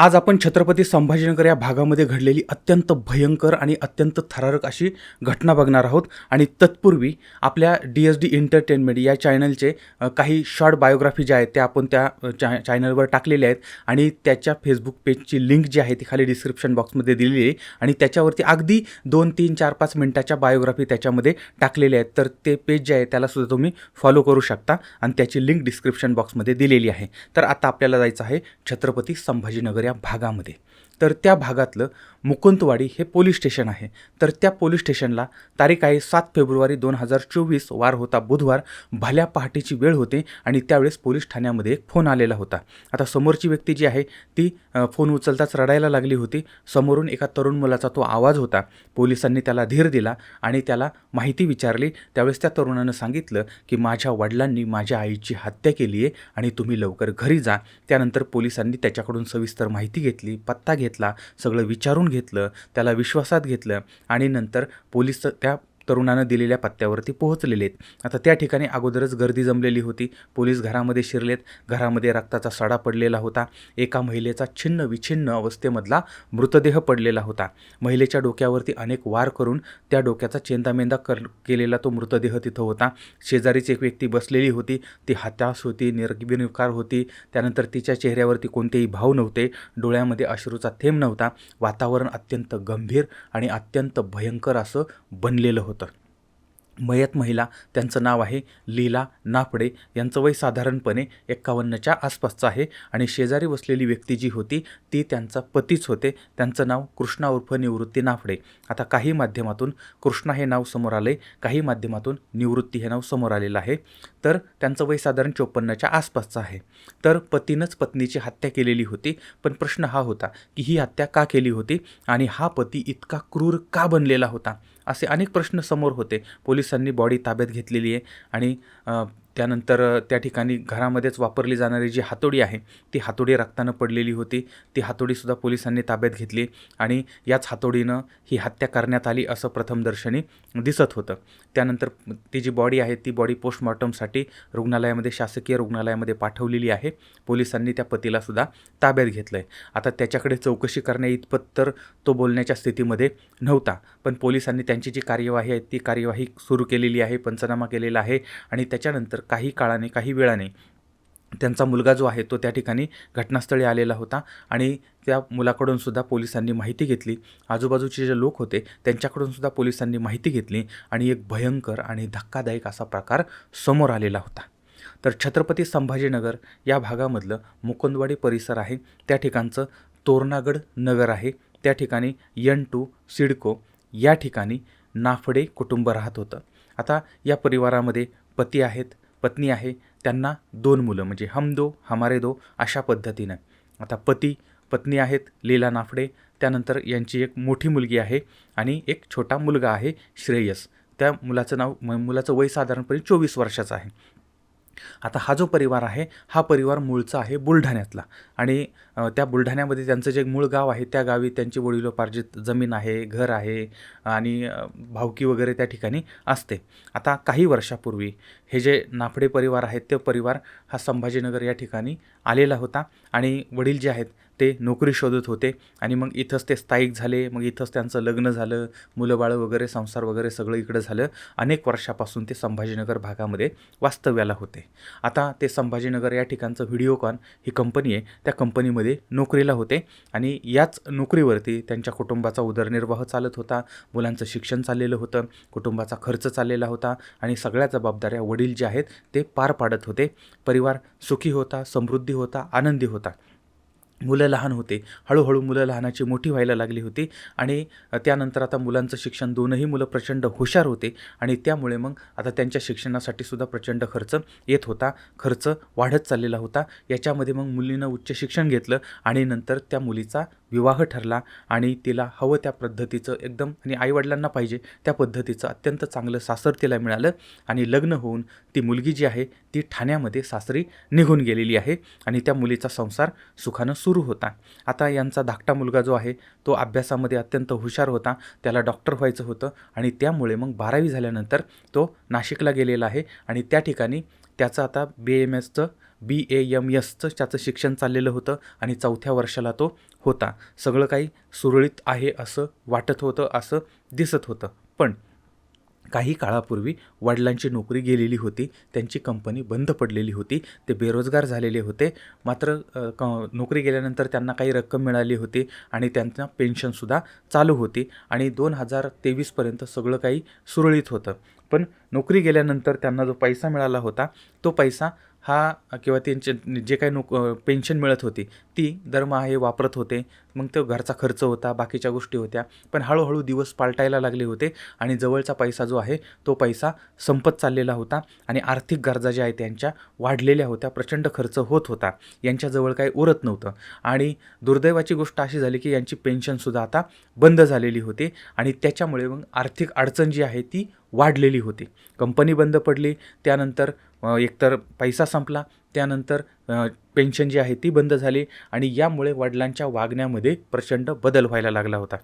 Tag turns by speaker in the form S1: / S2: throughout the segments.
S1: आज आपण छत्रपती संभाजीनगर या भागामध्ये घडलेली अत्यंत भयंकर आणि अत्यंत थरारक अशी घटना बघणार आहोत. आणि तत्पूर्वी आपल्या डी एस डी एंटरटेनमेंट या चॅनलचे काही शॉर्ट बायोग्राफी ज्या आहेत त्या आपण त्या अ, चॅनलवर टाकलेल्या आहेत. आणि त्याच्या फेसबुक पेजची लिंक जी आहे ती खाली डिस्क्रिप्शन बॉक्समध्ये दिलेली आहे. आणि त्याच्यावरती अगदी दोन तीन चार पाच मिनटाच्या बायोग्राफी त्याच्यामध्ये टाकलेल्या आहेत. तर ते पेज जे आहे त्यालासुद्धा तुम्ही फॉलो करू शकता. आणि त्याची लिंक डिस्क्रिप्शन बॉक्समध्ये दिलेली आहे. तर आता आपल्याला जायचं आहे छत्रपती संभाजीनगर भागामध्ये. तर त्या भागातलं मुकुंदवाडी हे पोलीस स्टेशन आहे. तर त्या पोलीस स्टेशनला तारीख आहे सात फेब्रुवारी दोन हजार चोवीस. वार होता बुधवार. भल्या पहाटेची वेळ होते आणि त्यावेळेस पोलीस ठाण्यामध्ये एक फोन आलेला होता. आता समोरची व्यक्ती जी आहे ती फोन उचलताच रडायला लागली होती. समोरून एका तरुण मुलाचा तो आवाज होता. पोलिसांनी त्याला धीर दिला आणि त्याला माहिती विचारली. त्यावेळेस त्या तरुणानं सांगितलं की माझ्या वडिलांनी माझ्या आईची हत्या केली आहे आणि तुम्ही लवकर घरी जा. त्यानंतर पोलिसांनी त्याच्याकडून सविस्तर माहिती घेतली पत्ता घेतला. सगळं विचारून घेतलं त्याला विश्वासात घेतलं आणि नंतर पोलीस त्या तरुणानं दिलेल्या पत्त्यावरती पोहोचलेले आहेत. आता त्या ठिकाणी अगोदरच गर्दी जमलेली होती. पोलीस घरामध्ये शिरलेत. घरामध्ये रक्ताचा सडा पडलेला होता. एका महिलेचा छिन्न विछिन्न अवस्थेमधला मृतदेह पडलेला होता. महिलेच्या डोक्यावरती अनेक वार करून त्या डोक्याचा चेंदामेंदा कर केलेला तो मृतदेह तिथं होता. शेजारीच एक व्यक्ती बसलेली होती. ती हताश होती निर्विकार होती. त्यानंतर तिच्या चेहऱ्यावरती कोणतेही भाव नव्हते. डोळ्यामध्ये अश्रूचा थेंब नव्हता. वातावरण अत्यंत गंभीर आणि अत्यंत भयंकर असं बनलेलं होतं. मयत महिला त्यांचं नाव आहे लीला नाफडे. यांचं वय साधारणपणे एक्कावन्नच्या आसपासचं आहे आणि शेजारी बसलेली व्यक्ती जी होती ती त्यांचा पतीच होते. त्यांचं नाव कृष्णा उर्फ निवृत्ती नाफडे. आता काही माध्यमातून कृष्णा हे नाव समोर आले काही माध्यमातून निवृत्ती हे नाव समोर आलेलं आहे. तर त्यांचं वय साधारण चोपन्नच्या आसपासचं आहे. तर पतीनंच पत्नीची हत्या केलेली होती पण प्रश्न हा होता की ही हत्या का केली होती आणि हा पती इतका क्रूर का बनलेला होता? असे अनेक प्रश्न समोर होते. पोलिसांनी बॉडी ताब्यात घेतलेली आहे आणि त्यानंतर त्या ठिकाणी घरामध्येच वापरली जाणारी जी हातोडी आहे ती हातोडी रक्तानं पडलेली होती. ती हातोडीसुद्धा पोलिसांनी ताब्यात घेतली आणि याच हातोडीनं ही हत्या करण्यात आली असं प्रथमदर्शनी दिसत होतं. त्यानंतर ती जी बॉडी आहे ती बॉडी पोस्टमॉर्टमसाठी रुग्णालयामध्ये शासकीय रुग्णालयामध्ये पाठवलेली आहे. पोलिसांनी त्या पतीलासुद्धा ताब्यात घेतलं आहे आता त्याच्याकडे चौकशी करण्या इतपत तर तो बोलण्याच्या स्थितीमध्ये नव्हता पण पोलिसांनी त्यांची जी कार्यवाही आहे ती कार्यवाही सुरू केलेली आहे पंचनामा केलेला आहे आणि त्याच्यानंतर काही काळाने काही वेळाने त्यांचा मुलगा जो आहे तो त्या ठिकाणी घटनास्थळी आलेला होता आणि त्या मुलाकडून सुद्धा पोलिसांनी माहिती घेतली. आजूबाजूचे जे लोक होते त्यांच्याकडून सुद्धा पोलिसांनी माहिती घेतली आणि एक भयंकर आणि धक्कादायक असा प्रकार समोर आलेला होता. तर छत्रपती संभाजीनगर या भागामधलं मुकुंदवाडी परिसर आहे. त्या ठिकाणचं तोरणागड नगर आहे. त्या ठिकाणी यन टू सिडको या ठिकाणी नाफडे कुटुंब राहत होतं. आता या परिवारामध्ये पती आहेत पत्नी आहे त्यांना दोन मुलं म्हणजे हम दो हमारे दो अशा पद्धतीनं. आता पती पत्नी आहेत लीला नाफडे त्यानंतर यांची एक मोठी मुलगी आहे आणि एक छोटा मुलगा आहे श्रेयस. त्या मुलाचं नाव म- मुलाचं वय साधारणपणे चोवीस वर्षाचं आहे. आता हा जो परिवार आहे हा परिवार मूळचा आहे बुलढाण्यातला. आणि त्या बुलढाण्यामध्ये त्यांचं जे मूळ गाव आहे त्या गावी त्यांची वडिलोपार्जित जमीन आहे घर आहे आणि भावकी वगैरे त्या ठिकाणी असते. आता काही वर्षापूर्वी हे जे नाफडे परिवार आहेत ते परिवार हा संभाजीनगर या ठिकाणी आलेला होता. आणि वडील जे आहेत ते नोकरी शोधत होते आणि मग इथंच ते स्थायिक झाले मग इथंच त्यांचं लग्न झालं मुलंबाळं वगैरे संसार वगैरे सगळं इकडं झालं. अनेक वर्षापासून ते संभाजीनगर भागामध्ये वास्तव्याला होते. आता ते संभाजीनगर या ठिकाणचं व्हिडिओकॉन ही कंपनी आहे त्या कंपनीमध्ये नोकरीला होते आणि याच नोकरीवरती त्यांच्या कुटुंबाचा उदरनिर्वाह चालत होता मुलांचं शिक्षण चाललेलं होतं कुटुंबाचा खर्च चाललेला होता आणि सगळ्या जबाबदाऱ्या वडील जे आहेत ते पार पाडत होते. परिवार सुखी होता समृद्धी होता आनंदी होता. मुलं लहान होते. हळूहळू मुलं लहानाची मोठी व्हायला लागली होती आणि त्यानंतर आता मुलांचं शिक्षण दोनही मुलं प्रचंड हुशार होते आणि त्यामुळे मग आता त्यांच्या शिक्षणासाठी सुद्धा प्रचंड खर्च येत होता. खर्च वाढत चाललेला होता. याच्यामध्ये मग मुलीनं उच्च शिक्षण घेतलं आणि नंतर त्या मुलीचा विवाह ठरला आणि तिला हवं त्या पद्धतीचं एकदम आणि आईवडिलांना पाहिजे त्या पद्धतीचं अत्यंत चांगलं सासर तिला मिळालं आणि लग्न होऊन ती मुलगी जी आहे ती ठाण्यामध्ये सासरी निघून गेलेली आहे आणि त्या मुलीचा संसार सुखानं सुरू होता. आता यांचा धाकटा मुलगा जो आहे तो अभ्यासामध्ये अत्यंत हुशार होता. त्याला डॉक्टर व्हायचं होतं आणि त्यामुळे मग बारावी झाल्यानंतर तो नाशिकला गेलेला आहे आणि त्या ठिकाणी त्याचं आता बी एम एसचं बी ए एम एसचं त्याचं शिक्षण चाललेलं होतं आणि चौथ्या वर्षाला तो होता. सगळं काही सुरळीत आहे असं वाटत होतं असं दिसत होतं. पण काही काळापूर्वी वडिलांची नोकरी गेलेली होती त्यांची कंपनी बंद पडलेली होती ते बेरोजगार झालेले होते. मात्र क नोकरी गेल्यानंतर त्यांना काही रक्कम मिळाली होती आणि त्यांना पेन्शनसुद्धा चालू होती आणि दोन हजार तेवीसपर्यंत सगळं काही सुरळीत होतं. पण नोकरी गेल्यानंतर त्यांना जो पैसा मिळाला होता तो पैसा हा किंवा त्यांचे जे काही नोक पेन्शन मिळत होती ती दरमहा हे वापरत होते. मग तो घरचा खर्च होता बाकीच्या गोष्टी होत्या. पण हळूहळू दिवस पालटायला लागले होते आणि जवळचा पैसा जो आहे तो पैसा संपत चाललेला होता आणि आर्थिक गरजा ज्या आहेत त्यांच्या वाढलेल्या होत्या. प्रचंड खर्च होत होता. यांच्याजवळ काही उरत नव्हतं. आणि दुर्दैवाची गोष्ट अशी झाली की यांची पेन्शनसुद्धा आता बंद झालेली होती आणि त्याच्यामुळे मग आर्थिक अडचण जी आहे ती वाढलेली होती. कंपनी बंद पडली. त्यानंतर एकतर पैसा संपला त्यानंतर पेन्शन जी आहे ती बंद झाली आणि यामुळे वडिलांच्या वागण्यामध्ये प्रचंड बदल व्हायला लागला होता.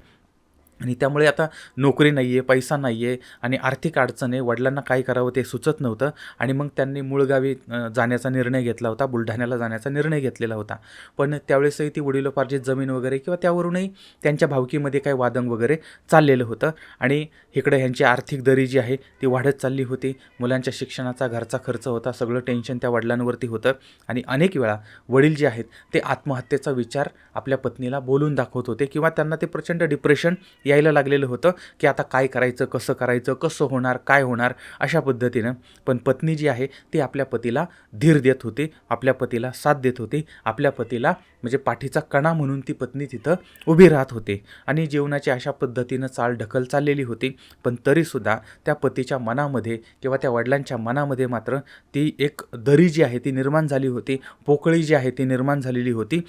S1: आणि त्यामुळे आता नोकरी नाही आहे पैसा नाही आहे आणि आर्थिक अडचण आहे वडिलांना काय करावं ते सुचत नव्हतं आणि मग त्यांनी मूळगावी जाण्याचा निर्णय घेतला होता बुलढाण्याला जाण्याचा निर्णय घेतलेला होता. पण त्यावेळेसही ती वडिलोपार्जित जमीन वगैरे किंवा त्यावरूनही त्यांच्या भावकीमध्ये काही वादंग वगैरे चाललेलं होतं आणि इकडे ह्यांची आर्थिक दरी जी आहे ती वाढत चालली होती. मुलांच्या शिक्षणाचा घरचा खर्च होता सगळं टेन्शन त्या वडिलांवरती होतं आणि अनेक वेळा वडील जे आहेत ते आत्महत्येचा विचार आपल्या पत्नीला बोलून दाखवत होते किंवा त्यांना ते प्रचंड डिप्रेशन यायला लागलेलं होतं की आता काय करायचं कसं करायचं कसं होणार काय होणार अशा पद्धतीनं. पण पत्नी जी आहे ती आपल्या पतीला धीर देत होती आपल्या पतीला साथ देत होती आपल्या पतीला म्हणजे पाठीचा कणा म्हणून ती पत्नी तिथं उभी राहत होती. आणि जीवनाची अशा पद्धतीनं चाल ढकल चाललेली होती. पण तरीसुद्धा त्या पतीच्या मनामध्ये किंवा त्या वडिलांच्या मनामध्ये मात्र ती एक दरी जी आहे ती निर्माण झाली होती. पोकळी जी आहे ती निर्माण झालेली होती.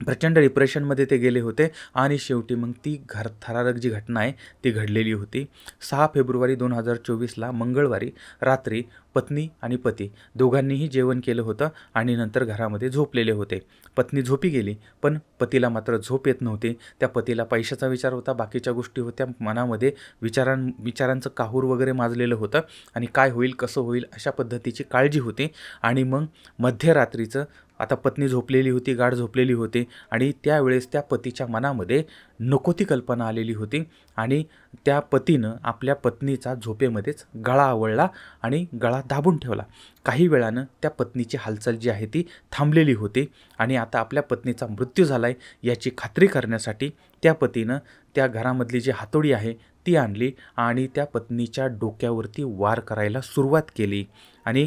S1: प्रचंड डिप्रेशनमध्ये ते गेले होते. आणि शेवटी मग ती घर थरारक जी घटना आहे ती घडलेली होती. सहा फेब्रुवारी दोन हजार चोवीसला मंगळवारी रात्री पत्नी आणि पती दोघांनीही जेवण केलं होतं आणि नंतर घरामध्ये झोपलेले होते. पत्नी झोपी गेली पण पतीला मात्र झोप येत नव्हती. त्या पतीला पैशाचा विचार होता बाकीच्या गोष्टी होत्या मनामध्ये विचारां विचारांचं काहूर वगैरे माजलेलं होतं. आणि काय होईल कसं होईल अशा पद्धतीची काळजी होती. आणि मग मध्यरात्रीचं आता पत्नी झोपलेली होती गाढ झोपलेली होती आणि त्यावेळेस त्या पतीच्या मनामध्ये नको ती कल्पना आलेली होती आणि त्या पतीनं आपल्या पत्नीचा झोपेमध्येच गळा आवळला आणि गळा दाबून ठेवला. काही वेळानं त्या पत्नीची हालचाल जी आहे ती थांबलेली होती आणि आता आपल्या पत्नीचा मृत्यू झाला आहे याची खात्री करण्यासाठी त्या पतीनं त्या घरामधली जी हातोडी आहे ती आणली आणि त्या पत्नीच्या डोक्यावरती वार करायला सुरुवात केली आणि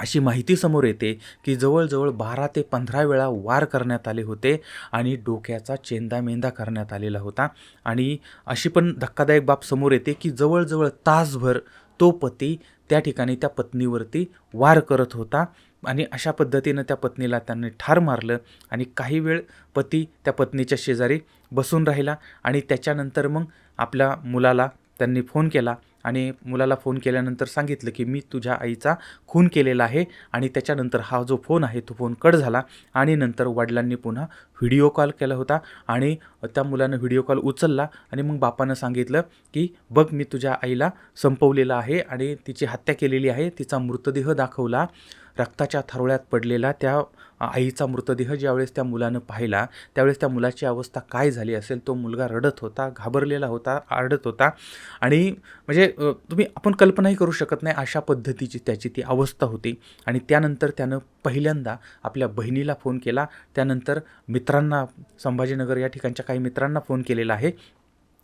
S1: अशी माहिती समोर येते की जवळजवळ बारा ते पंधरा वेळा वार करण्यात आले होते आणि डोक्याचा चेंदामेंदा करण्यात आलेला होता. आणि अशी पण धक्कादायक बाब समोर येते की जवळजवळ तासभर तो पती त्या ठिकाणी त्या पत्नीवरती वार करत होता आणि अशा पद्धतीनं त्या पत्नीला त्यांनी ठार मारलं आणि काही वेळ पती त्या पत्नीच्या शेजारी बसून राहिला आणि त्याच्यानंतर मग आपल्या मुलाला त्यांनी फोन केला आणि मुलाला फोन केल्यानंतर सांगितलं की मी तुझ्या आईचा खून केलेला आहे आणि त्याच्यानंतर हा जो फोन आहे तो फोन कट झाला आणि नंतर वडिलांनी पुन्हा व्हिडिओ कॉल केला होता आणि त्या मुलानं व्हिडिओ कॉल उचलला आणि मग बापानं सांगितलं की बघ मी तुझ्या आईला संपवलेलं आहे आणि तिची हत्या केलेली आहे तिचा मृतदेह दाखवला रक्ताच्या थरोळ्यात पडलेला त्या आईचा मृतदेह ज्यावेळेस त्या मुलानं पाहिला त्यावेळेस त्या मुलाची अवस्था काय झाली असेल तो मुलगा रडत होता घाबरलेला होता आरडत होता. आणि म्हणजे तुम्ही आपण कल्पनाही करू शकत नाही अशा पद्धतीची त्याची ती अवस्था होती. आणि त्यानंतर त्यानं पहिल्यांदा आपल्या बहिणीला फोन केला. त्यानंतर मित्रांना संभाजीनगर या ठिकाणच्या काही मित्रांना फोन केलेला आहे.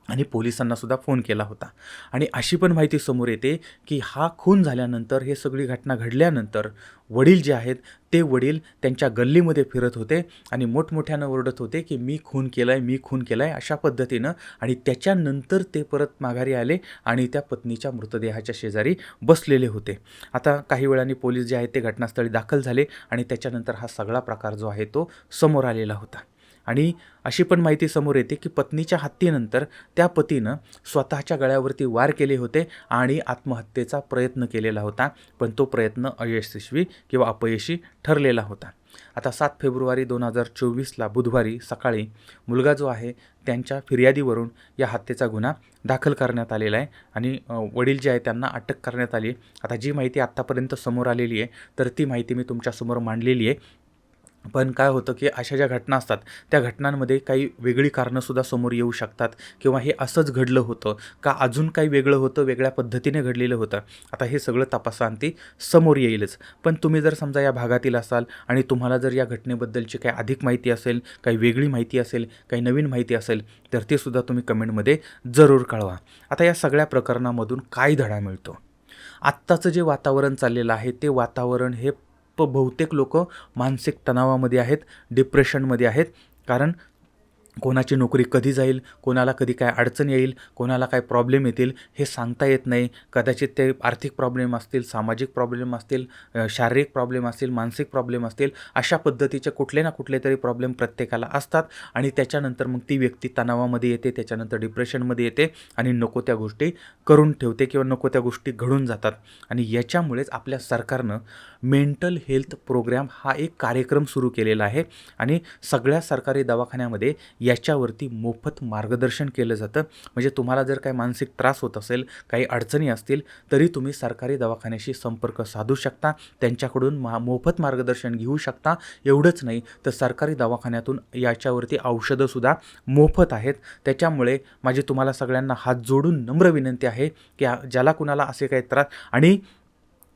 S1: आणि पोलिसांना सुद्धा फोन केला होता. आणि अशी पण माहिती समोर येते की हा खून झाल्यानंतर हे सगळी घटना घडल्यानंतर वडील जे आहेत ते वडील त्यांच्या गल्लीमध्ये फिरत होते आणि मोठमोठ्यानं ओरडत होते की मी खून केला आहे मी खून केला आहे अशा पद्धतीनं आणि त्याच्यानंतर ते परत माघारी आले आणि त्या पत्नीच्या मृतदेहाच्या शेजारी बसलेले होते. आता काही वेळाने पोलीस जे आहेत ते घटनास्थळी दाखल झाले आणि त्याच्यानंतर हा सगळा प्रकार जो आहे तो समोर आलेला होता. आणि अशी पण माहिती समोर येते की पत्नीच्या हत्येनंतर त्या पतीनं स्वतःच्या गळ्यावरती वार केले होते आणि आत्महत्येचा प्रयत्न केलेला होता पण तो प्रयत्न अयशस्वी किंवा अपयशी ठरलेला होता. आता सात फेब्रुवारी दोन हजार चोवीसला बुधवारी सकाळी मुलगा जो आहे त्यांच्या फिर्यादीवरून या हत्येचा गुन्हा दाखल करण्यात आलेला आहे आणि वडील जे आहे त्यांना अटक करण्यात आली आता जी माहिती आत्तापर्यंत समोर आलेली आहे तर ती माहिती मी तुमच्यासमोर मांडलेली आहे. पण काय होतं की अशा ज्या घटना असतात त्या घटनांमध्ये काही वेगळी कारणंसुद्धा समोर येऊ शकतात किंवा हे असंच घडलं होतं का अजून काही वेगळं होतं वेगळ्या पद्धतीने घडलेलं होतं. आता हे सगळं तपासांती समोर येईलच. पण तुम्ही जर समजा या भागातील असाल आणि तुम्हाला जर या घटनेबद्दलची काही अधिक माहिती असेल काही वेगळी माहिती असेल काही नवीन माहिती असेल तर ते सुद्धा तुम्ही कमेंटमध्ये जरूर कळवा. आता या सगळ्या प्रकरणामधून काय धडा मिळतो? आत्ताचं जे वातावरण चाललेलं आहे ते वातावरण हे प बहुतेक लोक मानसिक तणावामध्ये आहेत डिप्रेशनमध्ये आहेत. कारण कोणाची नोकरी कधी जाईल कोणाला कधी काय अडचण येईल कोणाला काय प्रॉब्लेम येतील हे सांगता येत नाही. कदाचित ते आर्थिक प्रॉब्लेम असतील सामाजिक प्रॉब्लेम असतील शारीरिक प्रॉब्लेम असतील मानसिक प्रॉब्लेम असतील अशा पद्धतीचे कुठले ना कुठले तरी प्रॉब्लेम प्रत्येकाला असतात आणि त्याच्यानंतर मग ती व्यक्ती तणावामध्ये येते त्याच्यानंतर डिप्रेशनमध्ये येते आणि नको त्या गोष्टी करून ठेवते किंवा नको त्या गोष्टी घडून जातात. आणि याच्यामुळेच आपल्या सरकारनं मेंटल हेल्थ प्रोग्राम हा एक कार्यक्रम सुरू केलेला आहे आणि सगळ्या सरकारी दवाखान्यामध्ये याच्यावरती मोफत मार्गदर्शन केलं जातं. म्हणजे तुम्हाला जर काही मानसिक त्रास होत असेल काही अडचणी असतील तरी तुम्ही सरकारी दवाखान्याशी संपर्क साधू शकता. त्यांच्याकडून मा मोफत मार्गदर्शन घेऊ शकता. एवढंच नाही तर सरकारी दवाखान्यातून याच्यावरती औषधंसुद्धा मोफत आहेत. त्याच्यामुळे माझी तुम्हाला सगळ्यांना हात जोडून नम्र विनंती आहे की ज्याला कुणाला असे काही त्रास आणि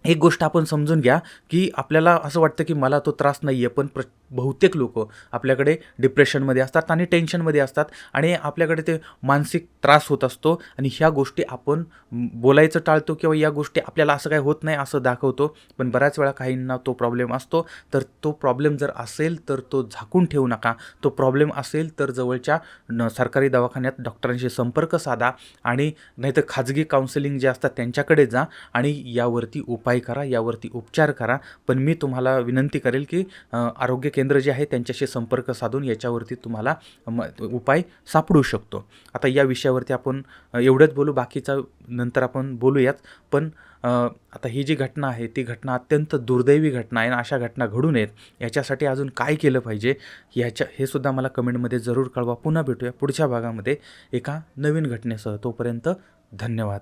S1: एक गोष्ट आपण समजून घ्या की आपल्याला असं वाटतं की मला तो त्रास नाही आहे पण प्र बहुतेक लोक आपल्याकडे डिप्रेशनमध्ये असतात आणि टेन्शनमध्ये असतात आणि आपल्याकडे ते मानसिक त्रास होत असतो आणि ह्या गोष्टी आपण बोलायचं टाळतो किंवा या गोष्टी आपल्याला असं काही होत नाही असं दाखवतो. पण बऱ्याच वेळा काहींना तो प्रॉब्लेम असतो. तर तो प्रॉब्लेम जर असेल तर तो झाकून ठेवू नका. तो प्रॉब्लेम असेल तर जवळच्या सरकारी दवाखान्यात डॉक्टरांशी संपर्क साधा आणि नाहीतर खाजगी काउन्सिलिंग जे असतात त्यांच्याकडे जा आणि यावरती उपाय करा यावरती उपचार करा. पण मी तुम्हाला विनंती करेल की आरोग्य आरोग्य केंद्र जे आहे त्यांच्याशी संपर्क साधून याच्यावरती तुम्हाला म, उपाय सापडू शकतो. आता या विषयावरती आपण एवढंच बोलू बाकीचा नंतर आपण बोलूयात. पण आता ही जी घटना आहे ती घटना अत्यंत दुर्दैवी घटना आहे आणि अशा घटना घडू नयेत. याच्यासाठी अजून काय केलं पाहिजे? याच्या हे सुद्धा मला कमेंटमध्ये जरूर कळवा. पुन्हा भेटूया पुढच्या भागामध्ये एका नवीन घटनेसह. तोपर्यंत धन्यवाद.